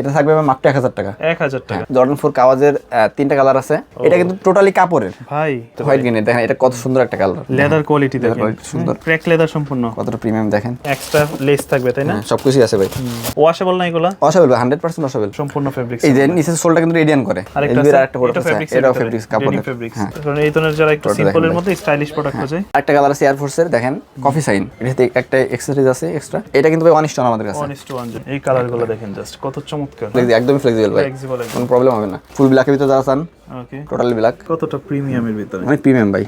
এটা থাকবে মাত্র এক হাজার টাকা। এক হাজার টাকা। জর্ডন ফোর কাওয়াজের তিনটা কালার আছে। এটা কিন্তু টোটালি কাপড়ের। ভাই হোয়াইট গ্রিনের দেখেন এটা কত সুন্দর একটা কালার লেদার কোয়ালিটি দেখেন। সুন্দর। ক্র্যাক লেদার সম্পূর্ণ। কতটা প্রিমিয়াম দেখেন। এক্সট্রা লেস থাকবে তাই না? হ্যাঁ, সবকিছুই আছে ভাই। ওয়াশেবল না এগুলা? হান্ড্রেড পার্সেন্ট অসাবেল সম্পূর্ণ ফেব্রিক্স এই যে নিচের সোলটা কিন্তু রেডিয়ান করে। আরেকটা এলবির আছে, আরেকটা প্রোডাক্ট এটা আছে এটাও ফেব্রিক্স কাপড়ের। fabrics। হ্যাঁ। কারণ এই ধরনের যারা একটু সিম্পলের মধ্যে স্টাইলিশ প্রোডাক্ট খোঁজে একটা কালার আছে এয়ারফোর্সের দেখেন কফি সাইন এটাতে একটা এক্সেসরিজ আছে এক্সট্রা এটা কিন্তু ভাই অনিষ্ট আমাদের কাছে ওয়ান ইস এই কালারগুলো দেখেন জাস্ট কত চমৎকার Flexi- একদমই ফ্লেক্সিবল ভাই। ফ্লেক্সিবল কোনো প্রবলেম হবে না। ফুল ব্ল্যাকের ভিতরে যারা চান ওকে টোটালি ব্ল্যাক কতটা প্রিমিয়ামের ভিতরে? অনেক প্রিমিয়াম ভাই।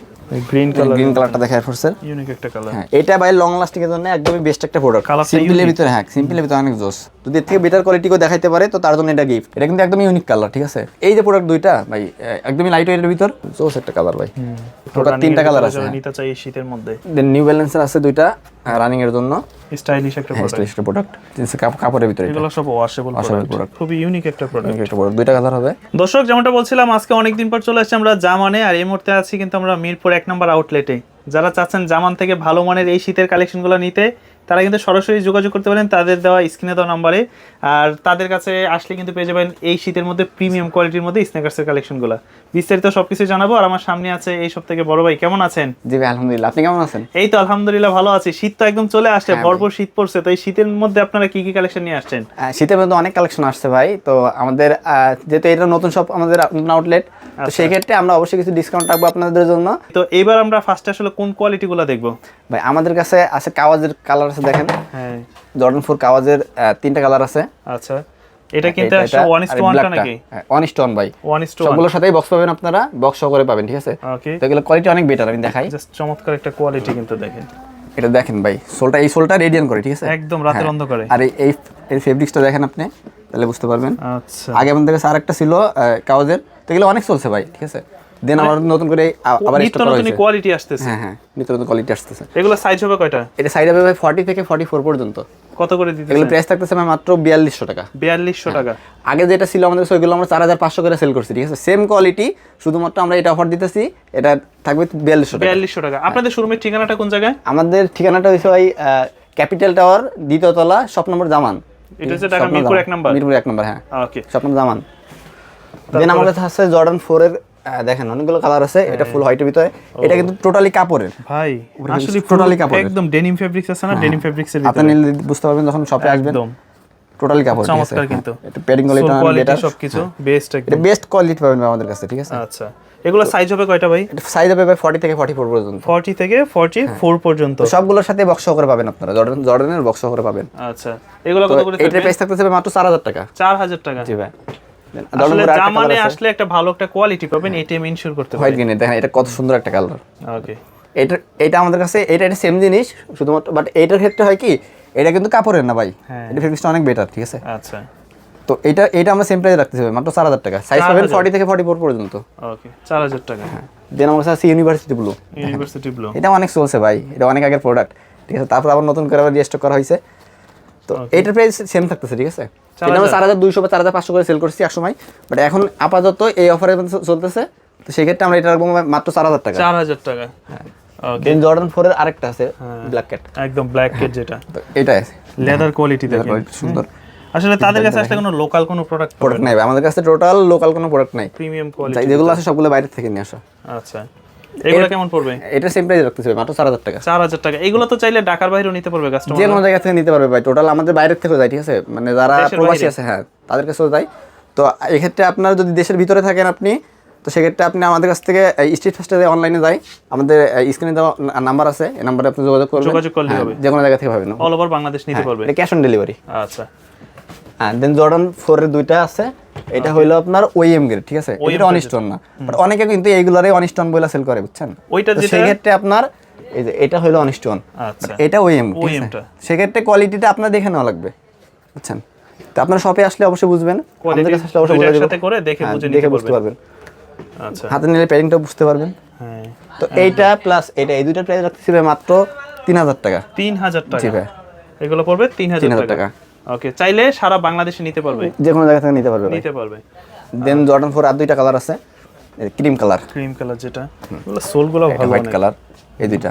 গ্রিন কালার গ্রিন কালারটা দেখে এয়ারফোর্সের ইউনিক একটা কালার হ্যাঁ এটা ভাই লং লাস্টিং এর জন্য একদমই বেস্ট একটা প্রোডাক্ট সিম্পলের ভিতরে হ্যাঁ সিম্পলের ভিতরে অনেক জোস। যদি এর থেকে বেটার কোয়ালিটি কেউ দেখাইতে পারে তো তার জন্য এটা গিফট এটা কিন্তু একদম ইউনিক কালার ঠিক আছে? এই যে প্রোডাক্ট দুইটা ভাই একদমই লাইট ওয়েটের ভিতর জোস একটা কালার ভাই। টোটাল তিনটা কালার আছে নিতে চাই শীতের মধ্যে। দেন নিউ ব্যালেন্সের আছে দুইটা রানিং এর জন্য। স্টাইলিশ একটা প্রোডাক্ট স্টাইলিশ প্রোডাক্ট জিন্সের কাপড়ের ভিতরে এগুলো সব ওয়াশেবল প্রোডাক্ট খুবই ইউনিক একটা প্রোডাক্ট একটা প্রোডাক্ট দুইটা কালার হবে। দর্শক যেমনটা বলছিলাম আজকে অনেকদিন পর চলে আসছি আমরা জামানে আর এই মুহূর্তে আছি কিন্তু আমরা মিরপুর। এক নম্বর আউটলেটে যারা চাচ্ছেন জামান থেকে ভালো মানের এই শীতের কালেকশনগুলো নিতে তারা কিন্তু সরাসরি যোগাযোগ করতে পারেন তাদের দেওয়া স্ক্রিনে দেওয়া নাম্বারে। আর তাদের কাছে আসলে কিন্তু পেয়ে যাবেন এই শীতের মধ্যে প্রিমিয়াম কোয়ালিটির মধ্যে স্ন্যাকার্সের কালেকশনগুলো। বিস্তারিত সবকিছু জানাব আর আমার সামনে আছে এই সব থেকে বড় ভাই। কেমন আছেন? জি ভাই আলহামদুলিল্লাহ। আপনি কেমন আছেন? এই তো আলহামদুলিল্লাহ ভালো আছি। শীত তো একদম চলে আসছে হ্যাঁ ভরপুর শীত পড়ছে। তো এই শীতের মধ্যে আপনারা কি কি কালেকশন নিয়ে আসছেন? শীতের মধ্যে অনেক কালেকশন আসছে ভাই। তো আমাদের যেহেতু এটা নতুন সব আমাদের নতুন আউটলেট তো সেই ক্ষেত্রে আমরা অবশ্যই কিছু ডিসকাউন্ট রাখব আপনাদের জন্য। তো এবার আমরা ফার্স্টে আসলে কোন কোয়ালিটিগুলো দেখব? ভাই আমাদের কাছে আছে কাওয়াজের কালার আছে দেখেন। হ্যাঁ। জর্ডন ফোর কাওয়াজের তিনটা কালার আছে। আচ্ছা। এটা কিন্তু এটা- এটা ওয়ান ইস আর টু। নাকি? হ্যাঁ, one is to one ভাই ওয়ান ইস টু ওয়ান সবগুলোর সাথেই বক্স পাবেন আপনারা বক্স সহকারে পাবেন ঠিক আছে? ওকে তো এগুলো কোয়ালিটি অনেক বেটার আমি দেখাই। জাস্ট চমৎকার একটা কোয়ালিটি কিন্তু দেখেন। এটা দেখেন ভাই সোলটা এই সোলটা রেডিয়ান করে ঠিক আছে? একদম রাতের হ্যাঁ। অন্ধকারে। আর এই- এই এই ফেব্রিক্সটা দেখেন আপনি তাহলে বুঝতে পারবেন। আচ্ছা। আগে আমাদের কাছে আরেকটা ছিল কাওয়াজের। তো এগুলো অনেক চলছে ভাই ঠিক আছে? দেন আবার নতুন করে আবার নিত্য স্টক করা নতুন কোয়ালিটি আসতেছে। হ্যাঁ হ্যাঁ নিত্য নতুন কোয়ালিটি আসতেছে। এগুলো সাইজ হবে কয়টা? এটা সাইড হবে ভাই ফর্টি থেকে ফর্টি ফোর পর্যন্ত। কত করে দিতে এগুলো প্রাইস থাকতেছে ভাই মাত্র বিয়াল্লিশশো টাকা। বিয়াল্লিশশো টাকা। আগে যেটা ছিল আমাদের ওইগুলো আমরা চার হাজার পাঁচশো করে সেল করছি ঠিক আছে? সেম কোয়ালিটি শুধুমাত্র আমরা এটা অফার দিতেছি এটা থাকবে বিয়াল্লিশশো টাকা। বিয়াল্লিশশো টাকা। আপনাদের শোরুমের ঠিকানাটা কোন জায়গায়? আমাদের ঠিকানাটা হচ্ছে ভাই ক্যাপিটাল টাওয়ার দ্বিতীয় তলা শপ নম্বর জামান। এটা হচ্ছে ঢাকা মিরপুর এক নাম্বার মিরপুর এক নম্বর হ্যাঁ। ওকে স্বপ্ন জামান। দেন আমার কাছে আছে জর্ডান ফোর এর আহ, দেখেন অনেকগুলো কালার আছে এটা ফুল হোয়াইটের ভিতরে। এটা কিন্তু টোটালি কাপড়ের। ভাই আসলে totally কাপড়ের। একদম ডেনিম ফেব্রিক্স আছে না? ডেনিম ফেব্রিক্স এর আপনি ভিতরে। নিলে বুঝতে পারবেন যখন শপে আসবেন। একদম। টোটালি কাপড়? চমৎকার কিন্তু। হ্যাঁ, এটা প্যাডিং কোয়ালিটি বেটার সবকিছু বেস্ট একদম এটা বেস্ট কোয়ালিটি পাবেন আমাদের কাছে ঠিক আছে? আচ্ছা। এগুলো সাইজ হবে কয়টা ভাই? এটা সাইজ হবে ভাই 40 থেকে 44 পর্যন্ত। 40 থেকে 44 পর্যন্ত। সবগুলোর সাথে বক্স করে পাবেন আপনারা। জর্ডান জর্ডানের বক্স করে পাবেন। আচ্ছা। এগুলো কত করে এটার প্রাইস থাকতেছে মাত্র 4000 টাকা। 4000 টাকা। জি ভাই। আসলে জামানে আসলে একটা ভালো একটা কোয়ালিটি পাবেন এটিএম ইনশিওর করতে হোয়াইট গ্রিনের দেখেন এটা কত সুন্দর একটা কালার ওকে এটা এটা আমাদের কাছে এটা এটা সেম জিনিস শুধুমাত্র বাট এইটার ক্ষেত্রে হয় কি এটা কিন্তু কাপড়ের না ভাই। হ্যাঁ। এটা অনেক বেটার ঠিক আছে? আচ্ছা। তো এটা এটা আমরা সেম প্রাইস রাখতেছি ভাই, মাত্র চার হাজার টাকা। সাইজ পাবেন ফর্টি থেকে ফর্টি ফোর পর্যন্ত ওকে 4000 টাকা। দেন আমার কাছে ইউনিভার্সিটি ব্লু ইউনিভার্সিটি ব্লু এটা অনেক চলছে ভাই এটা অনেক আগের প্রোডাক্ট ঠিক আছে? তারপর আবার নতুন করে আবার রিস্টক করা হয়েছে। তো এটার প্রাইস সেম থাকতেছে ঠিক আছে? এটা আমরা চার হাজার দুইশো বা চার হাজার পাঁচশো করে সেল করছি এক সময়। বাট এখন আপাতত এই মধ্যে চলতেছে তো সেক্ষেত্রে আমরা এটা রাখব মাত্র চার হাজার টাকা। 4000 টাকা। ওকে দেন জর্ডান ফোরের আরেকটা আছে ব্ল্যাক ক্যাট একদম ব্ল্যাক কেট যেটা। এটা আছে। লেদার কোয়ালিটি দেখেন। সুন্দর। আসলে তাদের কাছে আসলে কোনো লোকাল কোনো প্রোডাক্ট প্রোডাক্ট নাই আমাদের কাছে টোটাল লোকাল কোনো প্রোডাক্ট নাই। প্রিমিয়াম কোয়ালিটি যেগুলো আছে সবগুলো বাইরে থেকে নিয়ে আসা। আচ্ছা। এগুলো কেমন পড়বে? এটা সেম প্রাইস রাখতেছে মাত্র চার হাজার টাকা। চার হাজার টাকা। এগুলো তো চাইলে ঢাকার বাইরেও নিতে পারবে কাস্টমার যে কোনো জায়গা থেকে নিতে পারবে ভাই। টোটাল আমাদের বাইরের থেকেও যায় ঠিক আছে? মানে যারা প্রবাসী আছে হ্যাঁ তাদের কাছেও যায়। তো এক্ষেত্রে আপনার যদি দেশের ভিতরে থাকেন আপনি তো সেক্ষেত্রে আপনি আমাদের কাছ থেকে স্ট্রিট ফাস্টে অনলাইনে যাই আমাদের স্ক্রিনে দেওয়া নাম্বার আছে এই নাম্বারে আপনি যোগাযোগ করবেন। যোগাযোগ করলেই হ্যাঁ, হবে। যে কোনো জায়গা থেকে পাবেন অল ওভার বাংলাদেশ নিতে পারবে। এটা ক্যাশ অন ডেলিভারি আচ্ছা। হ্যাঁ দেন জর্ডান ফোরের দুইটা আছে। এটা হইল আপনার ওএম গ্রেড ঠিক আছে? এটা অনিস্টন না। বাট অনেকে কিন্তু এইগুলারে অনিস্টন বইলা সেল করে বুঝছেন? ওইটা সেই ক্ষেত্রে আপনার এই যে এটা হইল অনিস্টন আচ্ছা। এটা ওএম OEM সেক্ষেত্রে কোয়ালিটিটা আপনার দেখে নেওয়া লাগবে বুঝছেন? তো আপনার শপে আসলে অবশ্যই বুঝবেন। আমাদের কাছে আসলে অবশ্যই বুঝে করে দেখে হ্যাঁ, বুঝে নিতে বুঝতে পারবেন। আচ্ছা। হাতে নিলে প্যাডিংটাও বুঝতে পারবেন। হ্যাঁ। তো এইটা প্লাস এটা এই দুইটা প্রাইস রাখতেছি মাত্র তিন হাজার টাকা। তিন হাজার টাকা। এগুলো পড়বে তিন হাজার 3000 টাকা। টাকা। ওকে চাইলে সারা বাংলাদেশে নিতে পারবে। যে কোনো জায়গা থেকে নিতে পারবে নিতে পারবে। দেন জর্ডান ফোর আর দুইটা কালার আছে। ক্রিম কালার ক্রিম কালার যেটা। এগুলো সোলগুলো ভালো হোয়াইট কালার এই দুইটা।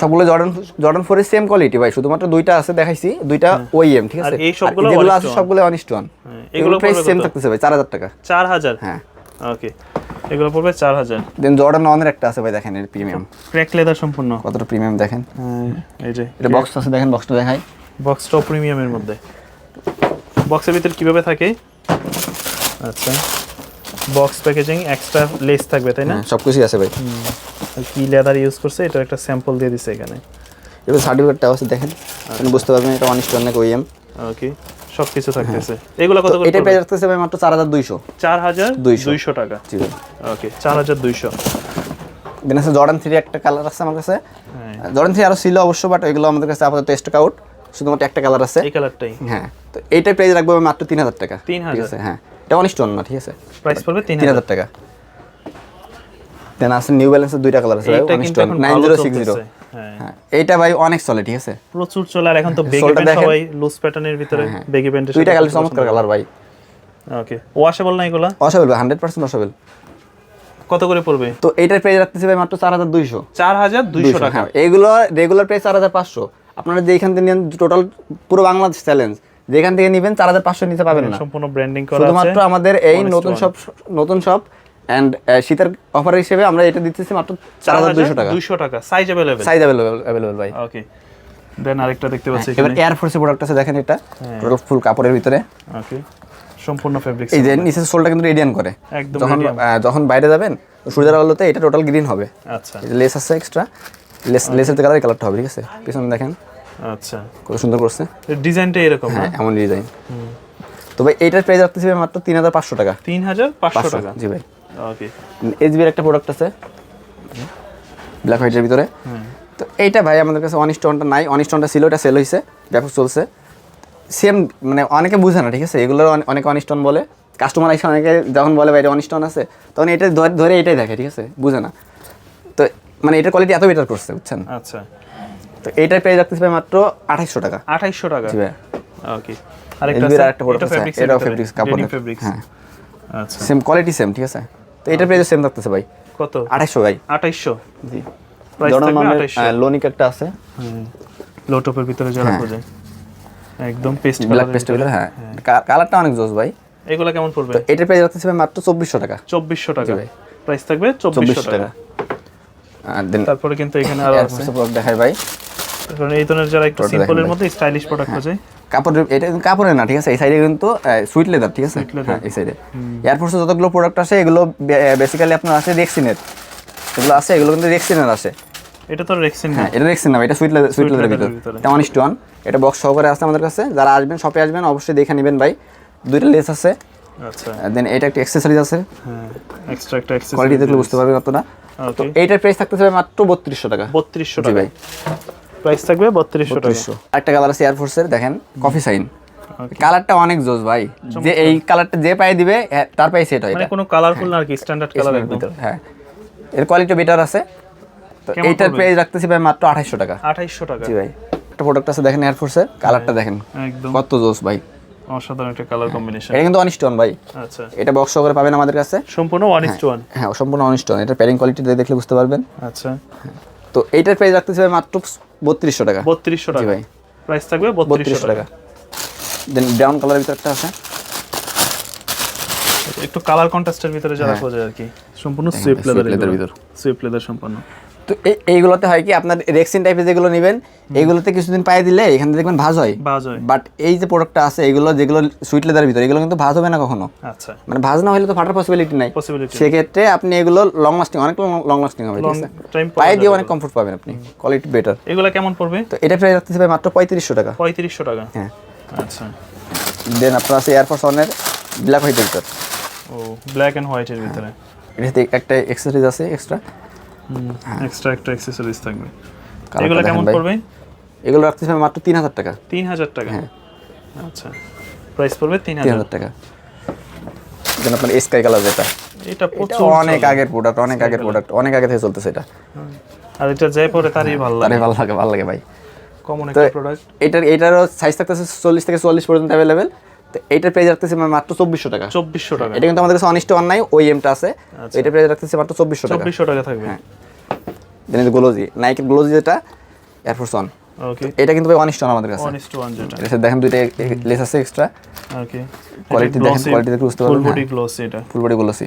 সবগুলো জর্ডান জর্ডান ফোরের সেম কোয়ালিটি ভাই শুধুমাত্র দুইটা আছে দেখাইছি দুইটা ওইএম ঠিক আছে? এই সবগুলো যেগুলো আছে সবগুলো অনিস্ট ওয়ান হ্যাঁ, এগুলো এগুলো প্রাইস সেম কত? থাকতেছে ভাই চার হাজার টাকা। চার হাজার? হ্যাঁ। ওকে এগুলো পড়বে চার হাজার। দেন জর্ডান ওয়ানের একটা আছে ভাই দেখেন এর প্রিমিয়াম ক্র্যাক লেদার সম্পূর্ণ। কতটা প্রিমিয়াম দেখেন। হ্যাঁ, এই যে। এটা বক্স আছে দেখেন বক্সটা দেখাই। বক্সটাও প্রিমিয়ামের মধ্যে। বক্সের ভিতর কীভাবে থাকে? আচ্ছা। বক্স প্যাকেজিং এক্সট্রা লেস থাকবে তাই না? হ্যাঁ সব কিছুই আছে ভাই। আর কি লেদার ইউজ করছে এটার একটা স্যাম্পল দিয়ে দিছে এখানে। এবার সার্টিফিকেটটা আছে দেখেন। আপনি বুঝতে পারবেন এটা অনিস্ট ওয়ান নাকি ওইএম ওকে সব কিছু থাকতেছে। এগুলো কত করে এটা প্রাইস রাখতেছে ভাই মাত্র চার হাজার দুইশো। চার হাজার দুইশো। দুইশো। টাকা। জি ওকে চার হাজার দুইশো। দেন আছে জর্ডান থ্রি একটা কালার আছে আমার কাছে। হ্যাঁ। জর্ডান থ্রি আরও ছিল অবশ্য বাট এগুলো আমাদের কাছে আপাতত স্টক আউট শুধুমাত্র একটা কালার আছে। এই কালারটাই হ্যাঁ তো এইটার প্রাইস রাখব মাত্র তিন হাজার টাকা। তিন হাজার? হ্যাঁ। এটা অনেক স্টোন না ঠিক আছে? প্রাইস পড়বে তিন হাজার। টাকা। দেন আছে নিউ ব্যালেন্সের দুইটা কালার আছে অনেক stone nine zero six zero হ্যাঁ। এইটা ভাই অনেক চলে ঠিক আছে? প্রচুর চলে আর এখন তো হ্যাঁ, বেগি প্যান্ট সবাই লুজ প্যাটার্নের ভিতরে হ্যাঁ, হ্যাঁ। বেগি প্যান্ট দুইটা কালার চমৎকার কালার ভাই। ওকে ওয়াশেবল না এগুলো? ওয়াশেবল 100% ওয়াশেবল কত করে পড়বে? তো এটার প্রাইস রাখতেছি ভাই মাত্র 4200 4200 টাকা। এগুলো রেগুলার প্রাইস 4500 আপনারা যেখান থেকে নেন টোটাল পুরো বাংলাদেশ চ্যালেঞ্জ যেখান থেকে নেবেন চার হাজার পাঁচশো নিতে পারবেন হ্যাঁ, না। সম্পূর্ণ ব্র্যান্ডিং করা শুধুমাত্র আমাদের এই নতুন সব নতুন সব অ্যান্ড শীতের অফার হিসেবে আমরা এটা দিতেছি মাত্র চার হাজার দুশো টাকা। দুশো টাকা। Size available size available available ভাই। ওকে দেন আরেকটা দেখতে পাচ্ছি এবার প্রোডাক্ট আছে দেখেন এটা। হ্যাঁ। টোটাল ফুল কাপড়ের ভিতরে। ওকে সম্পূর্ণ ফেব্রিক্স এই যে নিচের সোলটা কিন্তু রেডিয়ান করে। একদম যখন যখন বাইরে যাবেন সূর্যের আলোতে এটা টোটাল গ্রিন হবে। আচ্ছা। লেস আছে এক্সট্রা লেসের কালার কালারটা হবে ঠিক আছে? পিছনে দেখেন। আচ্ছা। কত সুন্দর করছে। ডিজাইনটা এরকম হ্যাঁ এমন ডিজাইন। তো ভাই এইটার প্রাইস রাখতেছি ভাই মাত্র তিন হাজার পাঁচশো টাকা। তিন হাজার পাঁচশো টাকা? জি ভাই। ওকে এইচবির একটা প্রোডাক্ট আছে। ব্ল্যাক হোয়াইটের ভিতরে। তো এইটা ভাই আমাদের কাছে অন স্টোনটা নাই। অন স্টোনটা ছিল এটা সেল হয়েছে ব্যাপক চলছে। সেম মানে অনেকে বুঝে না ঠিক আছে? এগুলোর অনেকে অন স্টোন বলে। কাস্টমার এসে অনেকে যখন বলে ভাই এটা অন স্টোন আছে? তখন এটা ধরে ধরে এটাই দেখে ঠিক আছে? বুঝে না। তো মানে এটার কোয়ালিটি এত বেটার করছে বুঝছেন? আচ্ছা। তো এইটার প্রাইস রাখতেছি ভাই মাত্র আঠাইশশো টাকা। আঠাইশশো টাকা? জি ভাই। ওকে আরেকটা আরেকটা প্রোডাক্ট এটা আছে এটাও ফেব্রিক্স কাপড় হ্যাঁ। আচ্ছা। সেম কোয়ালিটি সেম ঠিক আছে? তো এটার প্রাইস সেম থাকতেছে ভাই। কত? আঠাইশশো ভাই। আঠাইশশো? জি। লোনিক একটা আছে। লো টপের ভিতরে যারা হ্যাঁ। খোঁজে। একদম পেস্ট ব্ল্যাক পেস্টের ভিতরে। হ্যাঁ। কালারটা অনেক জোস ভাই। এগুলো কেমন পড়বে? এটার প্রাইস রাখতেছি ভাই মাত্র চব্বিশশো টাকা। চব্বিশশো টাকা। প্রাইস থাকবে চব্বিশশো টাকা। তারপরে কিন্তু এখানে আরও আছে। দেখাই ভাই। কারণ এই ধরনের যারা একটু সিম্পলের মধ্যে স্টাইলিশ প্রোডাক্ট খোঁজে। কাপড়ের এটা কাপড়ের না ঠিক আছে? এই সাইডে কিন্তু সুইট লেদার ঠিক আছে? হ্যাঁ এই সাইডে এয়ারফোর্সে যতগুলো প্রোডাক্ট আছে এগুলো বেসিক্যালি আপনার আছে রেক্সিনের এগুলো আছে এগুলো কিন্তু রেক্সিনের আছে এটা তো রেক্সিন হ্যাঁ এটা রেক্সিন না এটা সুইট লেদার সুইট লেদারের leather-এর ভিতর। এটা ওয়ান এটা বক্স সহকারে আছে আমাদের কাছে। যারা আসবেন শপে আসবেন অবশ্যই দেখে নেবেন ভাই। দুইটা লেস আছে। আচ্ছা। দেন এটা একটা অ্যাক্সেসরিজ আছে। হ্যাঁ এক্সট্রা একটা কোয়ালিটি দেখলে বুঝতে পারবেন আপনারা তো এইটার প্রাইস থাকতেছে ভাই মাত্র বত্রিশশো টাকা। বত্রিশশো জি টাকা ভাই। প্রাইস থাকবে বত্রিশশো টাকা। একটা কালার আছে এয়ারফোর্সের দেখেন কফি সাইন কালারটা অনেক জোস ভাই। যে এই কালারটা যে পায়ে দিবে হ্যাঁ, তার পায়ে সেট হয় মানে কোনো কালারফুল না আর কি স্ট্যান্ডার্ড কালার একদম হ্যাঁ। এর কোয়ালিটি বেটার আছে। তো এইটার? প্রাইস রাখতেছি ভাই মাত্র আঠাইশশো টাকা। আঠাইশশো টাকা। জি ভাই। একটা প্রোডাক্ট আছে দেখেন এয়ারফোর্সের কালারটা দেখেন। একদম। কত জোস ভাই। অসাধারণ একটা কালার কম্বিনেশন এটা কিন্তু অনিস্টন ভাই। আচ্ছা। এটা বক্স সহকারে পাবেন আমাদের কাছে। সম্পূর্ণ টু ওয়ান হ্যাঁ সম্পূর্ণ অনিস্টন এটা প্যারিং কোয়ালিটি দেখলে বুঝতে পারবেন। আচ্ছা। তো এইটার প্রাইস রাখতেছি ভাই মাত্র বত্রিশশো টাকা। বত্রিশশো টাকা। ভাই। প্রাইস থাকবে বত্রিশশো টাকা। দেন ব্রাউন কালারের ভিতরে একটা আছে। একটু কালার কন্ট্রাস্টের ভিতরে যারা খোঁজে আর কি। সম্পূর্ণ সুইফট হ্যাঁ। swift লেদার leather ভিতর। সুইফট লেদার সম্পূর্ণ। তো এই- এইগুলোতে হয় কি আপনার রেক্সিন টাইপের যেগুলো নেবেন এইগুলোতে কিছুদিন পায়ে দিলে এখানে দেখবেন ভাজ হয়। হয়। বাট এই যে প্রোডাক্টটা আছে এগুলো যেগুলো সুইট লেদারের ভিতরে এগুলো কিন্তু ভাজ হবে না কখনো। আচ্ছা। মানে ভাজ না হলে তো ফাটার পসিবিলিটি নাই। পসিবিলিটি সেক্ষেত্রে আপনি এগুলো লং লাস্টিং অনেক লং লাস্টিং হবে ঠিক আছে? পায়ে দিয়ে অনেক কমফোর্ট পাবেন আপনি কোয়ালিটি বেটার এগুলো কেমন পড়বে? তো এটা প্রাইস রাখতেছে ভাই মাত্র পঁয়ত্রিশশো টাকা। পঁয়ত্রিশশো টাকা? হ্যাঁ। আচ্ছা। দেন আপনার আছে এয়ারফোর্স ওয়ানের ব্ল্যাক হোয়াইটের ভিতর। ও ব্ল্যাক এন্ড হোয়াইটের ভিতরে। এটাতে একটা এক্সেসরিজ আছে এক্সট্রা এক্সট্রা একটা অ্যাক্সেসরিজ থাকবে। এগুলো কেমন। পড়বে? এগুলো রাখতেছে ভাই মাত্র তিন হাজার টাকা। তিন হাজার টাকা? হ্যাঁ। আচ্ছা। প্রাইস পড়বে তিন হাজার টাকা। দেন আপনার স্কাই কালার যেটা। এটা অনেক আগের প্রোডাক্ট অনেক আগের প্রোডাক্ট অনেক আগে থেকে চলতেছে এটা। আর এটা যে পরে তারই ভালো লাগে। ভালো লাগে ভালো লাগে ভাই। কমন একটা প্রোডাক্ট এটার এটারও সাইজ থাকতেছে চল্লিশ থেকে চল্লিশ পর্যন্ত অ্যাভেলেবেল তো এইটার প্রাইস রাখতেছে মাত্র চব্বিশশো টাকা। চব্বিশশো টাকা। এটা কিন্তু আমাদের কাছে অনিষ্ট অনলাইন ওই এমটা আছে। আচ্ছা। এটা প্রাইস রাখতেছে মাত্র চব্বিশশো টাকা। চব্বিশশো টাকা থাকবে। হ্যাঁ। দেন গ্লোজি নাইকের গ্লোজি যেটা এয়ারফোর্স ওয়ান ওকে এটা কিন্তু ভাই ওয়ান স্টোন আমাদের কাছে। ওয়ান ইস টু ওয়ান যেটা দেখেন দুইটা লেস আছে এক্সট্রা ওকে Quality দেখেন, quality দেখে বুঝতে পারবেন, ফুল বডি। গ্লোস এটা। ফুল বডি বলেছি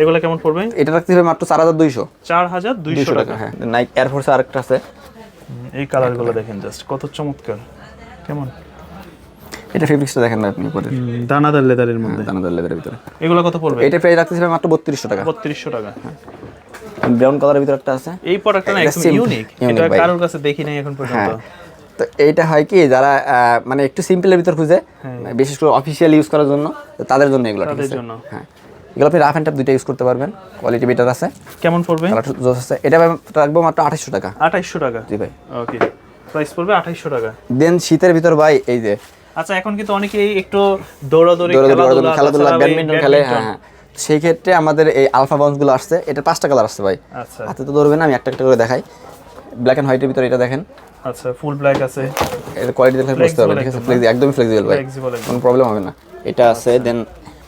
এগুলো কেমন পড়বে? এটা রাখতে হবে মাত্র চার হাজার দুইশো। চার হাজার দুইশো দুইশো টাকা। টাকা হ্যাঁ। নাইক এয়ারফোর্স আরেকটা আছে। এই কালারগুলো দেখেন জাস্ট কত চমৎকার। কেমন? এটা ফেব্রিক্সটা দেখেন ভাই আপনি উপরে দানাদার লেদারের মধ্যে। দানাদার লেদারের ভিতরে। এগুলো কত পড়বে? এটা প্রাইস রাখতে হবে মাত্র বত্রিশশো টাকা। বত্রিশশো টাকা। ব্রাউন কালারের ভিতরে একটা আছে। এই প্রোডাক্টটা না একদম ইউনিক এটা কারোর কাছে দেখি নাই এখন পর্যন্ত। হ্যাঁ। তো এইটা হয় কি যারা মানে একটু সিম্পলের ভিতর খুঁজে বিশেষ করে অফিসিয়াল ইউজ করার জন্য তাদের জন্য এগুলো তাদের জন্য। হ্যাঁ। এগুলো আপনি রাফ অ্যান্ড টাপ দুইটা ইউজ করতে পারবেন। কোয়ালিটি বেটার আছে। কেমন পড়বে? জোস আছে। এটা রাখব মাত্র আঠাশশো টাকা। আঠাইশশো টাকা? জি ভাই। ওকে প্রাইস পড়বে আঠাইশশো টাকা। দেন শীতের ভিতর ভাই এই যে আচ্ছা এখন কিন্তু অনেকেই একটু দৌড়াদৌড়ি খেলাধুলা ব্যাডমিন্টন খেলে হ্যাঁ হ্যাঁ। সেই ক্ষেত্রে আমাদের এই আলফা বাউন্সগুলো আসছে এটা পাঁচটা কালার আসছে ভাই। আচ্ছা। হাতে তো ধরবেন না, আমি একটা একটা করে দেখাই। ব্ল্যাক অ্যান্ড হোয়াইটের ভিতরে এটা দেখেন। আচ্ছা ফুল ব্ল্যাক আছে। এর কোয়ালিটি দেখলে বুঝতে পারবেন ঠিক আছে? Flexi- একদমই ফ্লেক্সিবল ভাই। ফ্লেক্সিবল কোনো প্রবলেম হবে না। এটা আছে দেন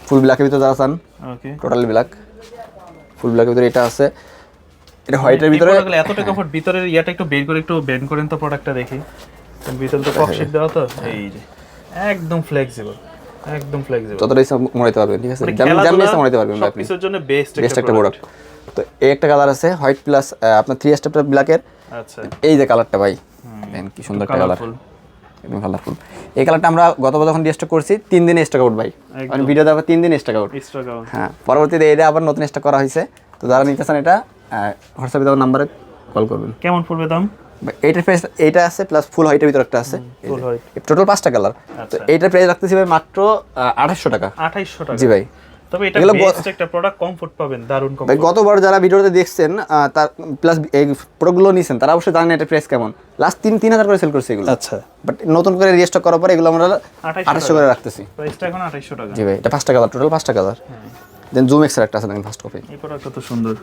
ফুল ব্ল্যাকের ভিতরে যারা চান ওকে টোটালি ব্ল্যাক ফুল ব্ল্যাকের ভিতরে এটা আছে। এটা হোয়াইটের ভিতরে এতটা কমফোর্ট ভিতরের ইয়াটা একটু বের করে একটু বেন্ড করেন তো প্রোডাক্টটা দেখি। ভিতরে তো ককশিট দেওয়া তো? এই যে। একদম ফ্লেক্সিবল একদম ফ্লেক্সিবল যতটা ইচ্ছা মরাইতে পারবেন ঠিক আছে? মানে যেমন ইচ্ছা মরাইতে পারবেন আপনি। সবকিছুর জন্য বেস্ট বেস্ট একটা প্রোডাক্ট তো এই একটা কালার আছে হোয়াইট প্লাস আপনার থ্রি স্টেপটা ব্ল্যাকের আচ্ছা। এই যে কালারটা ভাই দেন কি সুন্দর একটা কালার একদম কালারফুল এই কালারটা আমরা গতবার যখন ডিস্টক করছি তিন দিনে স্টক আউট ভাই। মানে ভিডিও দেওয়ার তিন দিন স্টক আউট স্টক আউট হ্যাঁ পরবর্তীতে এটা আবার নতুন স্টক করা হয়েছে। তো যারা নিতে চান এটা হোয়াটসঅ্যাপে দেওয়ার নাম্বারে কল করবেন। কেমন পড়বে দাম? এইটার প্রাইস এইটা আছে প্লাস ফুল হোয়াইটের ভিতরে একটা আছে। ফুল হোয়াইট টোটাল পাঁচটা কালার তো আচ্ছা। এইটার প্রাইস রাখতেছি ভাই মাত্র আঠাশশো টাকা। আঠাইশশো টাকা। জি ভাই। তবে এটা বেস্ট একটা প্রোডাক্ট কমফোর্ট পাবেন দারুণ ভাই কমফোর্ট গতবার যারা ভিডিওতে দেখছেন তার প্লাস এই প্রোডাক্টগুলো নিয়েছেন তারা অবশ্যই জানেন এটা প্রাইস কেমন। লাস্ট তিন তিন হাজার করে সেল করছে এগুলো। আচ্ছা। বাট নতুন করে রিস্টক করার পরে এগুলো আমরা 2800 আঠাশশো করে রাখতেছি। প্রাইসটা এখন আঠাইশশো টাকা। জি ভাই এটা পাঁচটা কালার টোটাল পাঁচটা কালার দেন জুম এক্সের একটা আছে দেখেন ফার্স্ট কপি এই প্রোডাক্ট কত সুন্দর।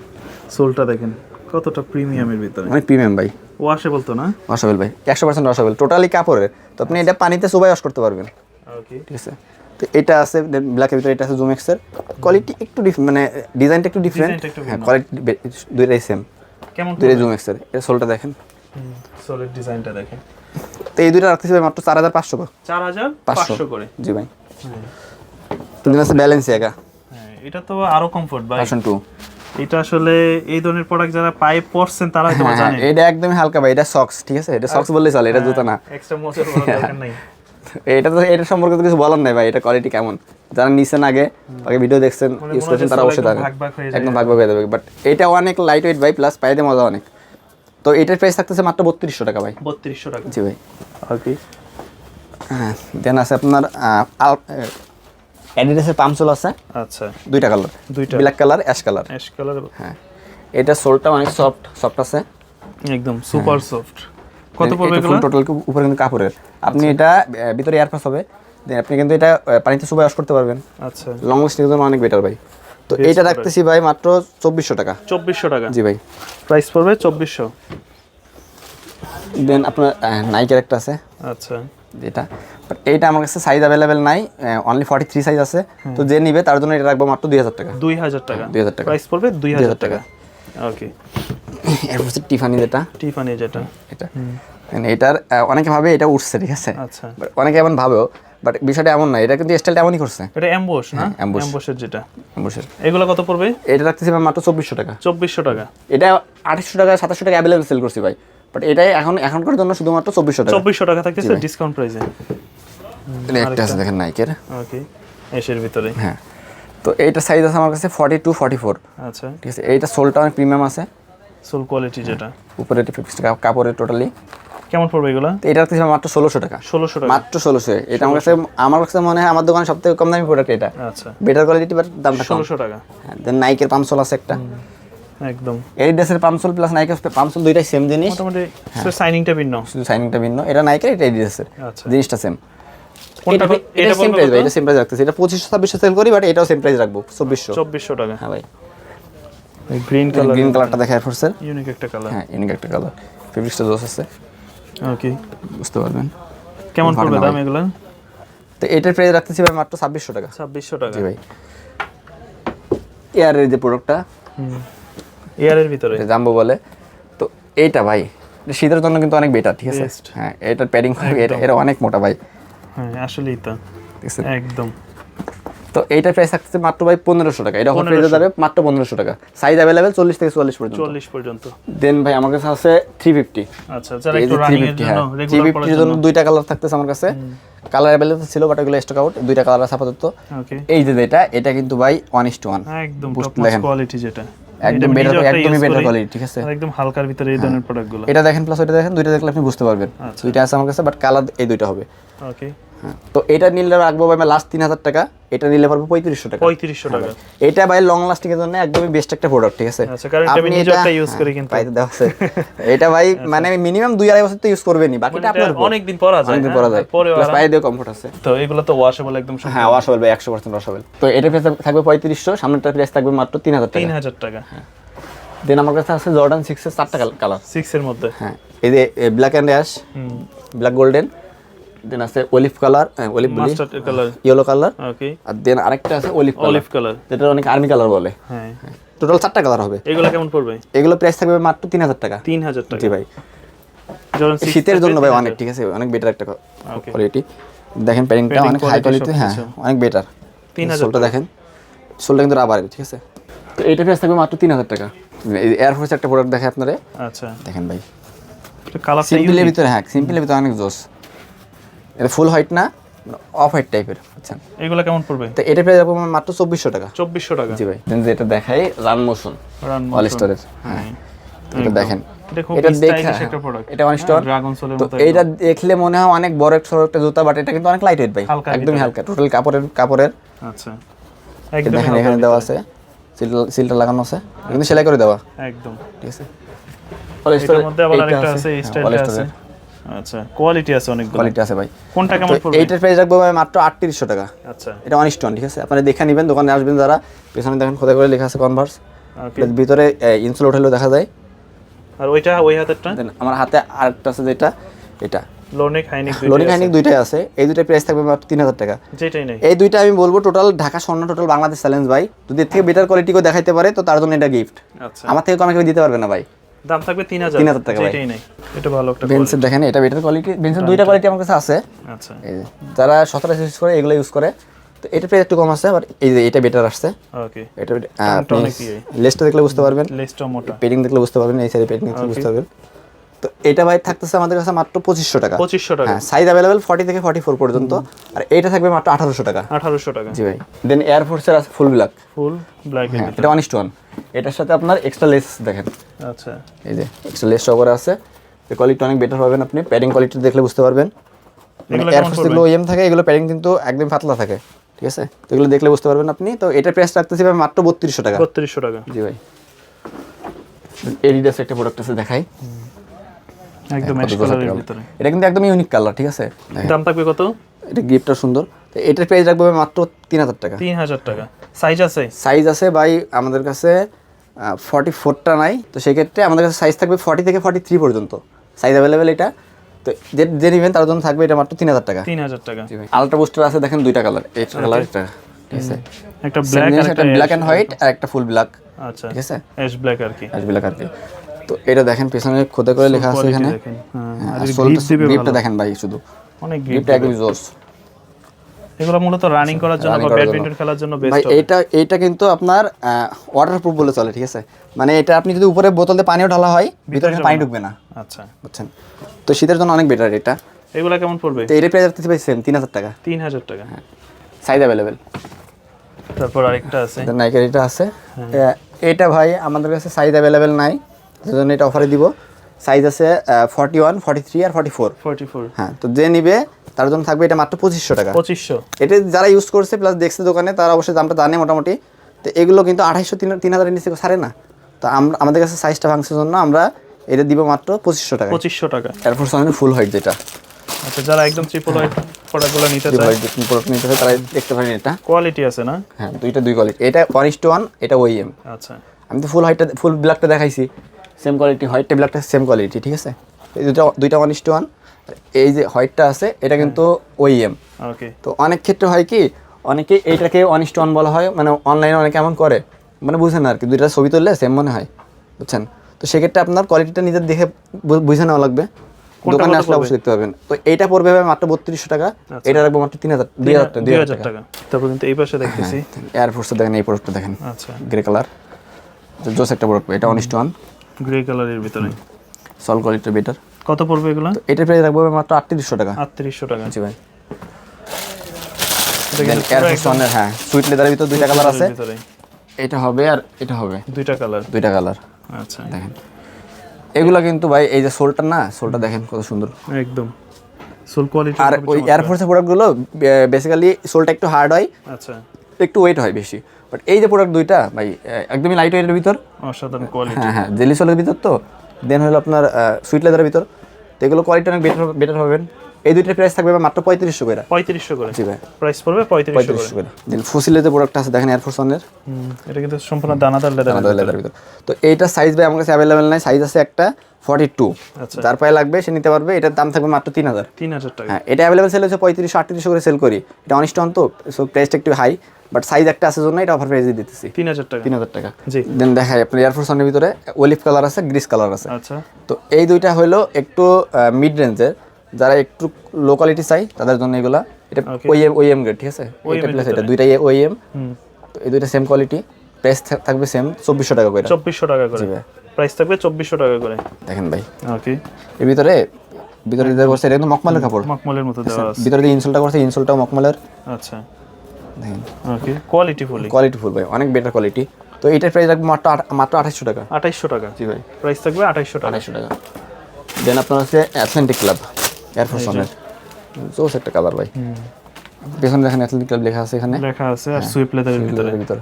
সোলটা দেখেন কতটা প্রিমিয়ামের ভিতরে। অনেক প্রিমিয়াম ভাই। ওয়াশেবল তো না? ওয়াশেবল ভাই একশো পার্সেন্ট ওয়াশেবল টোটালি কাপড়ের। তো আপনি এটা পানিতে সবাই ওয়াশ করতে পারবেন। ওকে ঠিক আছে? তো এটা আছে ব্ল্যাকের ভিতরে এটা আছে জুম এক্সের কোয়ালিটি একটু মানে ডিজাইনটা একটু ডিফারেন্ট হ্যাঁ কোয়ালিটি দুইটাই সেম কেমন দুইটাই জুম এক্সের এটা সোলটা দেখেন। সলিড ডিজাইনটা দেখেন। তো এই দুইটা রাখতেছি ভাই মাত্র চার হাজার পাঁচশো চার হাজার পাঁচশো পাঁচশো। করে? জি ভাই। তো আছে ব্যালেন্স একা এটা তো আরও কমফোর্ট ভাই। ভার্সন টু এটা আসলে এই ধরনের প্রোডাক্ট যারা পায়ে পড়ছেন তারা হয়তো বা জানে এটা একদমই হালকা ভাই এটা সক্স ঠিক আছে? এটা সক্স বললেই চলে এটা জুতা না। এক্সট্রা বলার দরকার নাই। এটা তো এটা সম্পর্কে তো কিছু বলার নাই ভাই এটা কোয়ালিটি কেমন? যারা নিছেন আগে আগে ভিডিও দেখছেন ইউজ করছেন তারা অবশ্যই জানেন। হয়ে। একদম ভাগ ভাগ হয়ে যাবে। বাট এটা অনেক লাইট ওয়েট ভাই প্লাস পাইতে মজা অনেক। তো এটার প্রাইস থাকতেছে মাত্র বত্রিশশো টাকা ভাই। বত্রিশশো টাকা। জি ভাই। ওকে হ্যাঁ দেন আছে আপনার অ্যাডিডাসের পামসোল আছে। আচ্ছা। দুইটা কালার দুইটা। Black colour ash colour ash colour হ্যাঁ। এটা সোলটা অনেক সফট সফট আছে। একদম সুপার সফট কত পড়বে এগুলো? টোটাল উপরে কিন্তু কাপড়ের। আপনি এটা আহ, ভিতরে এয়ারপাস হবে। Then আপনি কিন্তু এটা পানিতে সুপার ওয়াশ করতে পারবেন। আচ্ছা। লং লাস্টিং জন্য অনেক বেটার ভাই। তো এইটা রাখতেছি ভাই মাত্র চব্বিশশো টাকা। চব্বিশশো টাকা। জি ভাই। প্রাইস পড়বে চব্বিশশো। দেন আপনার নাইকের একটা আছে। আচ্ছা। যেটা বাট এইটা আমার কাছে সাইজ অ্যাভেলেবেল নাই অনলি ফর্টি থ্রি সাইজ আছে। তো যে নিবে তার জন্য এটা রাখব মাত্র দুই হাজার টাকা। দুই হাজার টাকা। দুই হাজার টাকা। প্রাইস পড়বে দুই হাজার টাকা। ওকে এরপর হচ্ছে টিফানি যেটা। টিফানি যেটা। এটা। এটার অনেকে ভাবে এটা উঠছে ঠিক আছে? আচ্ছা। অনেকে এমন ভাবেও বাট বিষয়টা এমন না এটা কিন্তু স্টাইলটা এমনই করছে। এটা অ্যাম্বোস না? ambush। যেটা। অবশ্যই এগুলো কত পড়বে? এটা রাখতেছি মাত্র চব্বিশশো টাকা। চব্বিশশো টাকা। এটা আঠাশশো টাকা সাতাশশো টাকা অ্যাভেলেবেল সেল করছি ভাই। বাট এটাই এখন এখনকার জন্য শুধুমাত্র চব্বিশশো টাকা। চব্বিশশো টাকা থাকতেছে ডিসকাউন্ট প্রাইসে একটা আছে দেখেন নাইকের ওকে এসের ভিতরে। হ্যাঁ। তো এইটা সাইজ আছে আমার কাছে ফর্টি টু ফর্টি ফোর আচ্ছা। ঠিক আছে এইটা সোলটা অনেক প্রিমিয়াম আছে। সোল কোয়ালিটি যেটা। উপরে ফিফটি টাকা কাপড়ের টোটালি কেমন পড়বে এগুলো? এটা রাখতেছি মাত্র ষোলোশো টাকা। ষোলোশো টাকা। মাত্র ষোলোশো। এটা আমার কাছে আমার কাছে মনে হয় আমার দোকানে সব থেকে কম দামি প্রোডাক্ট এটা। আচ্ছা। বেটার কোয়ালিটি বাট দামটা ষোলোশো টাকা। দেন নাইকের পামসোল আছে একটা। একদম। এই ড্রেসের পামসোল প্লাস নাইকের পামসোল দুইটাই সেম জিনিস। মোটামুটি সাইনিংটা ভিন্ন। শুধু সাইনিংটা ভিন্ন। এটা নাইকের এটা এই ড্রেসের আচ্ছা। জিনিসটা সেম এটা এটা সেম প্রাইস ভাই এটা সেম প্রাইস রাখতেছি। এটা পঁচিশশো ছাব্বিশশো সেল করি বাট এটাও সেম প্রাইস রাখব। চব্বিশশো। চব্বিশশো টাকা। হ্যাঁ ভাই। গ্রিন কালার গ্রিন কালারটা দেখা এয়ারফোর্সের ইউনিক একটা কালার হ্যাঁ ইউনিক একটা কালার ফেব্রিক্সটা দোষ আছে। ওকে বুঝতে পারবেন। কেমন পড়বে দাম এগুলো? তো এটার প্রাইস রাখতেছি ভাই মাত্র ছাব্বিশশো টাকা। ছাব্বিশশো টাকা। জি ভাই। এয়ারের যে প্রোডাক্টটা এয়ারের ভিতরে। জাম্বো বলে। তো এইটা ভাই শীতের জন্য কিন্তু অনেক বেটার ঠিক আছে? হ্যাঁ এটার প্যাডিং এটা এটা অনেক মোটা ভাই। হ্যাঁ আসলেই তো। একদম। তো এইটার প্রাইস থাকছে মাত্র ভাই পনেরোশো টাকা। এটা অফার প্রাইসে যাবে মাত্র পনেরোশো টাকা। সাইজ অ্যাভেলেবেল চল্লিশ থেকে চল্লিশ পর্যন্ত। চল্লিশ পর্যন্ত। দেন ভাই আমার কাছে আছে থ্রি ফিফটি আচ্ছা থ্রি রানিং এর ফিফটি জন্য হ্যাঁ। থ্রি ফিফটির জন্য। দুইটা কালার থাকতেছে আমার কাছে। কালার অ্যাভেলেবল ছিল বাট ওগুলো স্টক আউট দুইটা কালার আছে আপাতত। ওকে এই যে এটা এটা কিন্তু ভাই ওয়ান ইস টু ওয়ান একদম। কোয়ালিটি যেটা। একদম বেটার একদমই বেটার। কোয়ালিটি ঠিক আছে? একদম হালকার ভিতরে এই ধরনের প্রোডাক্টগুলো এটা দেখেন প্লাস ওইটা দেখেন দুইটা দেখলে আপনি বুঝতে পারবেন। আচ্ছা। দুইটা আছে আমার কাছে বাট কালার এই দুইটা হবে। ওকে হ্যাঁ তো এটা নিলে রাখব ভাই লাস্ট তিন হাজার টাকা এটা নিলে পারব পঁয়ত্রিশশো টাকা। পঁয়ত্রিশশো টাকা। এটা ভাই লং লাস্টিং এর জন্য একদমই বেস্ট একটা প্রোডাক্ট ঠিক আছে? আচ্ছা, আমি আপনি এটা- use করি কিন্তু। পাইতে দেওয়া আছে। এটা ভাই মানে মিনিমাম দুই আড়াই বছর তো ইউজ করবেনই বাকিটা মানে আপনার উপর। অনেকদিন পরা যায় অনেকদিন হ্যাঁ, পরা যায় প্লাস। পায়ে দিয়ে কমফোর্ট আছে। তো এগুলো তো ওয়াশেবল একদম সব হ্যাঁ ওয়াশেবল ভাই একশো পার্সেন্ট ওয়াশেবল তো এটা প্রাইস থাকবে পঁয়ত্রিশশো সামনেটার প্রাইস থাকবে মাত্র তিন হাজার তিন টাকা হাজার টাকা। দেন আমার কাছে আছে জর্ডান সিক্স এর চারটা কালার সিক্স এর মধ্যে। হ্যাঁ এই যে black and ash black golden then আছে olive colour olive mustard colour yellow colour okay আর দেন আরেকটা আছে অলিভ কালার অলিভ কালার যেটা অনেক আর্মি কালার বলে। হ্যাঁ। টোটাল চারটা কালার হবে। এগুলো কেমন পড়বে? এগুলো প্রাইস থাকবে মাত্র তিন হাজার টাকা। তিন হাজার টাকা। জি ভাই। শীতের জন্য ভাই অনেক ঠিক আছে অনেক বেটার একটা কোয়ালিটি দেখেন Padding অনেক হাই কোয়ালিটি হ্যাঁ অনেক বেটার 3000 সোলটা দেখেন। সোলটা কিন্তু রাবার ঠিক আছে? তো এইটা প্রাইস থাকবে মাত্র তিন হাজার টাকা। এয়ারফোর্স একটা প্রোডাক্ট দেখে আপনারা। আচ্ছা। দেখেন ভাই। কালারটা সিম্পলের ভিতরে হ্যাঁ সিম্পলের ভিতরে অনেক জোস। এটা ফুল হোয়াইট না অফ হোয়াইট টাইপের বুঝছেন এগুলো কেমন পড়বে? তো এটা প্রাইস রাখব মাত্র চব্বিশশো টাকা। চব্বিশশো টাকা। জি ভাই দেন যেটা দেখাই রান মোশন রান অল স্টোরের হ্যাঁ। এটা দেখেন এটা এটা দেখে এটা অনেক স্টোর তো এইটা দেখলে মনে হয় অনেক বড় একটা জুতা বাট এটা কিন্তু অনেক লাইট ওয়েট ভাই। হালকা একদমই হালকা টোটাল কাপড়ের কাপড়ের। আচ্ছা। একদম দেখেন এখানে দেওয়া আছে সিলটা লাগানো আছে কিন্তু সেলাই করে দেওয়া। একদম। ঠিক আছে? অল এটার মধ্যে আবার আরেকটা আছে এই আছে। আচ্ছা কোয়ালিটি আছে অনেকগুলো। কোয়ালিটি আছে ভাই। কোনটা কেমন পড়বে? এইটার প্রাইস রাখব ভাই মাত্র আটত্রিশশো টাকা। আচ্ছা। এটা অন স্টোন ঠিক আছে? আপনারা দেখে নেবেন দোকানে আসবেন যারা। পেছনে দেখেন খোদা করে লেখা আছে কনভার্স ভিতরে ইনসুল উঠালেও দেখা যায়। আর ওইটা ওই হাতেরটা? আমার হাতে আরেকটা আছে যেটা এটা। লোনেক হাইনিক লোনিং হাইনিক দুইটাই আছে। এই দুইটার প্রাইস থাকবে মাত্র তিন হাজার টাকা। যেটাই নেই। এই দুইটা আমি বলব টোটাল ঢাকা স্বর্ণ টোটাল বাংলাদেশ চ্যালেঞ্জ ভাই। যদি এর থেকে বেটার কোয়ালিটি কেউ দেখাইতে পারে তো তার জন্য এটা গিফট আচ্ছা। আমার থেকে কমে কেউ দিতে পারবে না ভাই। দাম থাকবে তিন হাজার। 3000 টাকা ভাই। এটা ভালো একটা বেঞ্চের দেখেন এটা বেটার কোয়ালিটি বেঞ্চের দুইটা কোয়ালিটি আমার কাছে আছে। আচ্ছা। যারা সতেরো ইউজ করে এগুলো ইউজ করে তো এটা প্রাইস একটু কম আছে আবার এই যে এটা বেটার আসছে। ওকে এটা অনেক ইয়ে। লেসটা দেখলে বুঝতে পারবেন। লেসটা মোটা। পেডিং দেখলে বুঝতে পারবেন এই সাইডে পেডিং দেখলে বুঝতে পারবেন। তো এটা ভাই থাকতেছে আমাদের কাছে মাত্র পঁচিশশো টাকা। পঁচিশশো টাকা। হ্যাঁ সাইজ অ্যাভেলেবেল ফর্টি থেকে ফর্টি ফোর পর্যন্ত আর এইটা থাকবে মাত্র আঠারোশো টাকা। আঠারোশো টাকা। জি ভাই। দেন এয়ারফোর্সের আছে ফুল ব্ল্যাক ফুল ব্ল্যাক এটা ওয়ান ইস্ট ওয়ান এটার সাথে আপনার এক্সট্রা লেস দেখেন। আচ্ছা। এই যে এক্সট্রা লেস আছে। কোয়ালিটি অনেক বেটার পাবেন আপনি। প্যাডিং কোয়ালিটি দেখলে বুঝতে পারবেন। এয়ারফোর্স যেগুলো ওএম থাকে এগুলো প্যাডিং কিন্তু একদম পাতলা থাকে। ঠিক আছে? তো এগুলো দেখলে বুঝতে পারবেন আপনি। তো এটার প্রাইস রাখতেছি ভাই মাত্র বত্রিশশো টাকা। বত্রিশশো টাকা। জি ভাই। এডিডাস একটা প্রোডাক্ট আছে দেখাই। একদম অ্যাশ কালারের ভিতরে। এটা কিন্তু একদম ইউনিক কালার ঠিক আছে? দাম থাকবে কত? এটা গিফটটা সুন্দর। তো এটার প্রাইস রাখব মাত্র তিন হাজার টাকা। তিন হাজার টাকা। সাইজ আছে? সাইজ আছে ভাই আমাদের কাছে ফর্টি ফোরটা নাই। তো সেক্ষেত্রে আমাদের কাছে সাইজ থাকবে ফর্টি থেকে ফর্টি থ্রি পর্যন্ত। সাইজ অ্যাভেলেবেল এটা। তো যে যে নেবেন তার জন্য থাকবে এটা মাত্র তিন হাজার টাকা। তিন হাজার টাকা। আলট্রা বুস্টার আছে দেখেন দুইটা কালার একটা কালার একটা ঠিক আছে? একটা ব্ল্যাক ব্ল্যাক একটা ব্ল্যাক অ্যান্ড হোয়াইট আর একটা ফুল ব্ল্যাক আচ্ছা। ঠিক আছে? অ্যাশ ব্ল্যাক আর কি। অ্যাশ ব্ল্যাক আর কি। তো এটা দেখেন পেছনে খোদা করে লেখা আছে এখানে। হ্যাঁ হ্যাঁ, গ্রিপটা দেখেন ভাই শুধু। অনেক গ্রিপ গ্রিপটা একদম জোস এগুলো মূলত রানিং করার জন্য বা ব্যাডমিন্টন খেলার জন্য বেস্ট ভাই এইটা এইটা কিন্তু আপনার ওয়াটারপ্রুফ বলে চলে ঠিক আছে? মানে এটা আপনি যদি উপরে বোতলে পানিও ঢালা হয় ভিতরে পানি ঢুকবে না। আচ্ছা। বুঝছেন? তো শীতের জন্য অনেক বেটার এটা। এগুলো কেমন পড়বে? তো এর প্রাইস রাখতেছি ভাই সেম তিন হাজার টাকা। তিন হাজার টাকা। সাইজ অ্যাভেলেবেল তারপর আরেকটা আছে। নাইকের এটা আছে। হ্যাঁ। এটা ভাই আমাদের কাছে সাইজ অ্যাভেলেবেল নাই। সেজন্য এটা অফারে দিব। সাইজ আছে ফর্টি ওয়ান ফর্টি থ্রি আর ফর্টি ফোর ফোরটি ফোর হ্যাঁ তো যে নিবে তার জন্য থাকবে এটা মাত্র পঁচিশশো টাকা। পঁচিশশো। এটা যারা ইউজ করছে প্লাস দেখছে দোকানে তারা অবশ্যই দামটা জানে মোটামুটি। তো এগুলো কিন্তু আঠাইশশো তিন তিন হাজারের নিচে ছাড়ে না। তো আমরা আমাদের কাছে সাইজটা ভাঙছে জন্য আমরা এটা দিব মাত্র পঁচিশশো টাকা। পঁচিশশো টাকা। এয়ারফোর্স ফুল হোয়াইট যেটা। আচ্ছা যারা একদম ট্রিপল হোয়াইট প্রোডাক্টগুলো নিতে চায়। যে প্রোডাক্ট নিতে হয় তারা দেখতে পারেন এটা। কোয়ালিটি আছে না? হ্যাঁ দুইটা দুই কোয়ালিটি এটা ওয়ান ইস টু ওয়ান এটা ওইএম আচ্ছা। আমি তো ফুল হোয়াইটটা ফুল ব্ল্যাকটা দেখাইছি। সেম কোয়ালিটি হোয়াইট ব্ল্যাকটা সেম কোয়ালিটি ঠিক আছে? এই দুইটা দুইটা ওয়ান ইস টু ওয়ান এই যে হোয়াইটটা আছে এটা কিন্তু ওইএম ওকে তো অনেক ক্ষেত্রে হয় কি অনেকে এইটাকে ওয়ান ইস টু ওয়ান বলা হয় মানে অনলাইনে অনেকে এমন করে মানে বুঝেন না আর কি দুইটা ছবি তুললে সেম মনে হয় বুঝছেন? তো সেক্ষেত্রে আপনার কোয়ালিটিটা নিজের দেখে বুঝে নেওয়া লাগবে। দোকানে আসলে অবশ্যই দেখতে পাবেন। তো এইটা পড়বে মাত্র বত্রিশশো টাকা এটা রাখব মাত্র তিন হাজার দুই হাজার টাকা দুই হাজার টাকা। তারপর কিন্তু এই পাশে দেখতেছি। এয়ারফোর্সটা দেখেন এই প্রোডাক্টটা দেখেন। আচ্ছা। গ্রে কালার জোস একটা প্রোডাক্ট এটা অনিষ্ট ওয়ান গ্রে কালারের ভিতরে। সল কোয়ালিটিটা বেটার কত পড়বে এগুলো? এটার প্রাইস রাখব মাত্র আটত্রিশশো টাকা। আটত্রিশশো টাকা। জি ভাই। এটা হ্যাঁ সুইট লেদারের ভিতর দুইটা কালার আছে। এটা হবে আর এটা হবে। দুইটা কালার দুইটা কালার আচ্ছা। দেখেন। এগুলা কিন্তু ভাই এই যে সোলটা না সোলটা দেখেন কত সুন্দর। একদম। সোল কোয়ালিটি আর ওই এয়ারফোর্সের প্রোডাক্টগুলো বেসিক্যালি সোলটা একটু হার্ড হয়। আচ্ছা। একটু ওয়েট হয় বেশি। বাট এই যে প্রোডাক্ট দুইটা ভাই একদমই লাইট ওয়েটের ভিতর। অসাধারণ কোয়ালিটি হ্যাঁ হ্যাঁ জেলি সোলের ভিতর তো দেন হলো আপনার সুইট লেদারের ভিতর। তো এগুলো কোয়ালিটি অনেক বেটার বেটার পাবেন এই দুইটার প্রাইস থাকবে মাত্র পঁয়ত্রিশশো করে। পঁয়ত্রিশশো করে। জি ভাই। প্রাইস পড়বে পঁয়ত্রিশশো করে। দেন ফুসিলের যে প্রোডাক্ট আছে দেখেন এয়ারফোর্স ওয়ানের এটা কিন্তু সম্পূর্ণ দানাদার লেদার আমাদের লেদার ভিতর। তো এইটা সাইজ ভাই আমার কাছে অ্যাভেলেবেল নাই সাইজ আছে একটা ফর্টি টু আচ্ছা। যার পায়ে লাগবে সে নিতে পারবে এটার দাম থাকবে মাত্র তিন হাজার। তিন হাজার টাকা। হ্যাঁ এটা অ্যাভেলেবেল সেল হচ্ছে পঁয়ত্রিশশো আটত্রিশশো করে সেল করি। এটা অনিস্টন তো সো প্রাইসটা একটু হাই বাট সাইজ একটা আছে জন্য এটা অফার প্রাইসে দিতেছি। তিন হাজার টাকা। তিন হাজার টাকা। জি। দেন দেখাই আপনার এয়ারফোর্স ওয়ানের ভিতরে অলিভ কালার আছে গ্রিস কালার আছে। আচ্ছা। তো এই দুইটা হলো একটু মিড রেঞ্জের যারা একটু লো কোয়ালিটি চাই তাদের জন্য এগুলা। এটা Okay. ওইএম ওইএম গ্রেড ঠিক আছে? এটা প্লাস এটা। দুইটাই ওইএম হুম। তো এই দুইটা সেম কোয়ালিটি প্রাইস থাকবে সেম চব্বিশশো টাকা করে। চব্বিশশো টাকা করে। প্রাইস থাকবে চব্বিশশো টাকা করে। দেখেন ভাই। ওকে এর ভিতরে ভিতরে যেটা করছে এটা একদম মকমালের কাপড়। মকমলের মতো দেওয়া আছে। ভিতরে যে ইনসোলটা করছে ইনসোলটাও মকমালের আচ্ছা। দেখেন। ওকে কোয়ালিটি ফুল কোয়ালিটি ফুল ভাই অনেক বেটার কোয়ালিটি তো এইটার প্রাইস রাখব মাত্র মাত্র আঠাশশো টাকা। আঠাইশশো টাকা। জি ভাই। প্রাইস থাকবে আঠাইশশো টাকা। আঠাশশো টাকা। দেন আপনার হচ্ছে অ্যাথলেন্টিক ক্লাব এয়ারফোর্স ওয়ানের জোস একটা কালার ভাই। পেছনে দেখেন অ্যাথলেটিক ক্লাব লেখা আছে এখানে। লেখা আছে আর সুইপ লেদারের ভিতরে। ভিতরে।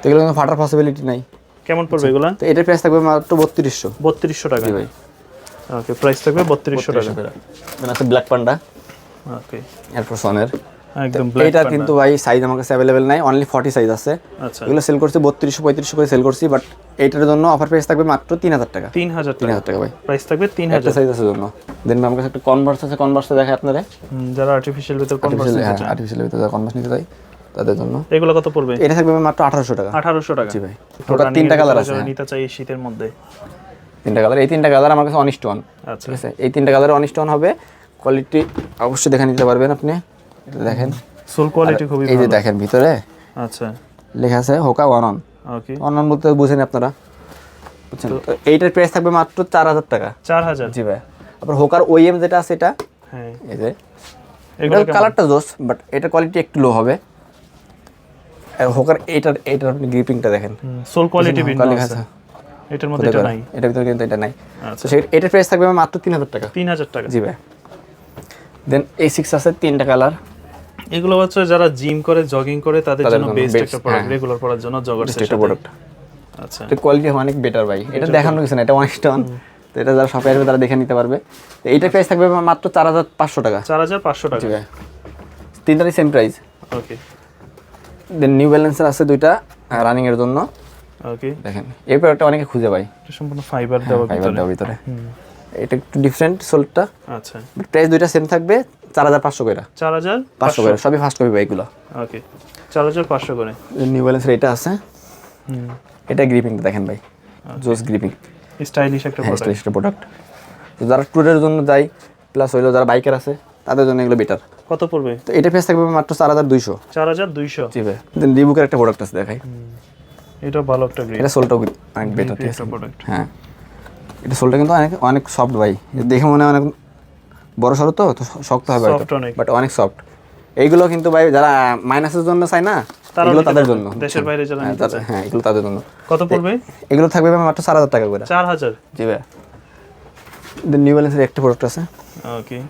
তো এগুলো ফাটার পসিবিলিটি নাই। কেমন পড়বে এগুলো? তো এটার প্রাইস থাকবে মাত্র বত্রিশশো। বত্রিশশো টাকা। ভাই। ওকে প্রাইস থাকবে বত্রিশশো টাকা। দেন আছে ব্ল্যাক পান্ডা ওকে এয়ারফোর্স ওয়ানের একদম ব্ল্যাক কিন্তু ভাই সাইজ আমার কাছে অ্যাভেলেবেল নাই অনলি ফর্টি সাইজ আছে। আচ্ছা। এগুলো সেল করছি বত্রিশশো পঁয়ত্রিশশো করে সেল করছি বাট এইটার জন্য অফার প্রাইস থাকবে মাত্র তিন হাজার টাকা। তিন হাজার তিন টাকা হাজার টাকা ভাই। প্রাইস থাকবে তিন হাজার। সাইজ আছে জন্য। দেন আমার কাছে একটা কনভার্স আছে কনভার্সটা দেখে আপনারা। যারা আর্টিফিশিয়াল ভিতর কনভার্স হ্যাঁ আর্টিফিশিয়াল ভিতরে যারা কনভার্স নিতে চাই তাদের জন্য। এগুলো কত পড়বে? এটা থাকবে মাত্র আঠারোশো টাকা। আঠারোশো টাকা। জি ভাই। টোটাল তিনটা কালার আছে। নিতে চাই শীতের মধ্যে। তিনটা কালার এই তিনটা কালার আমার কাছে অনিষ্ট ওয়ান আচ্ছা। ঠিক আছে? এই তিনটা কালার অনিষ্ট ওয়ান হবে। কোয়ালিটি অবশ্যই দেখে নিতে পারবেন আপনি। এটা দেখেন। সোল কোয়ালিটি খুবই এই যে দেখেন ভিতরে আচ্ছা। লেখা আছে Hoka one on. Okay one on বলতে বুঝেন আপনারা। বুঝছেন? তো এইটার প্রাইস থাকবে মাত্র চার হাজার টাকা। চার হাজার। জি ভাই। তারপর হোকার ওইএম যেটা আছে এটা হ্যাঁ। এই যে। এগুলো কালারটা জোস বাট এটার কোয়ালিটি একটু লো হবে। আর হোকার এটার এটার আপনি গ্রিপিংটা দেখেন সোল কোয়ালিটি ভিন্ন আছে। এটার মধ্যে এটা নাই। এটার ভিতরে কিন্তু এটা নাই। আচ্ছা। তো সেই এটার প্রাইস থাকবে মাত্র তিন হাজার টাকা। তিন হাজার টাকা। জি ভাই। দেন এই সিক্স আছে তিনটা কালার এগুলো হচ্ছে যারা জিম করে জগিং করে তাদের জন্য বেস্ট একটা প্রোডাক্ট হ্যাঁ। রেগুলার পড়ার জন্য জগার একটা প্রোডাক্ট আচ্ছা। এটা কোয়ালিটি অনেক বেটার ভাই। এটা দেখানো কিছু না এটা অনেক স্টোন তো এটা যারা শপে আসবে তারা দেখে নিতে পারবে। তো এইটার প্রাইস থাকবে মাত্র চার হাজার পাঁচশো টাকা। চার হাজার পাঁচশো টাকা। তিনটারই same price okay then new ব্যালেন্সের আছে দুইটা রানিং এর জন্য। ওকে দেখেন এই প্রোডাক্টটা অনেকে খুঁজে পাই এটা সম্পূর্ণ ফাইবার দেওয়া ফাইবার ভিতরে। দেওয়া ভিতরে। এটা একটু ডিফারেন্ট সোলটা আচ্ছা। প্রাইস দুইটা সেম থাকবে। চার হাজার পাঁচশো করে চার হাজার পাঁচশো করে সবই ফার্স্ট কপি বাইকগুলো ওকে চার হাজার পাঁচশো করে। নিউ ব্যালেন্সের এটা আছে। এটা গ্রিপিংটা দেখেন ভাই। জোস গ্রিপিং স্টাইলিশ একটা হ্যাঁ প্রোডাক্ট প্রোডাক্ট তো যারা ট্যুরের জন্য যায় প্লাস হইল যারা বাইকার আছে তাদের জন্য এগুলো বেটার কত পড়বে? তো এটা প্রাইস থাকবে মাত্র চার হাজার দুইশো। চার হাজার দুইশো? জি ভাই। দেন রিবুকের একটা প্রোডাক্ট আছে দেখাই। এটা ভালো একটা এটা সোলটা অনেক বেটার একটা প্রোডাক্ট হ্যাঁ। এটা সোলটা কিন্তু অনেক অনেক সফট ভাই। দেখে মনে হয় অনেক বড় সড়ো তো শক্ত হবে বাট অনেক। সফট এইগুলো কিন্তু ভাই যারা মাইনাসের জন্য চাই না তারাও এগুলো তাদের জন্য। দেশের বাইরে যারা হ্যাঁ, তাদের- হ্যাঁ এগুলো তাদের জন্য। কত পড়বে? এগুলো থাকবে ভাই মাত্র চার হাজার টাকা করে। চার হাজার? জি ভাই। নিউ ব্যালেন্সের একটা প্রোডাক্ট আছে। ওকে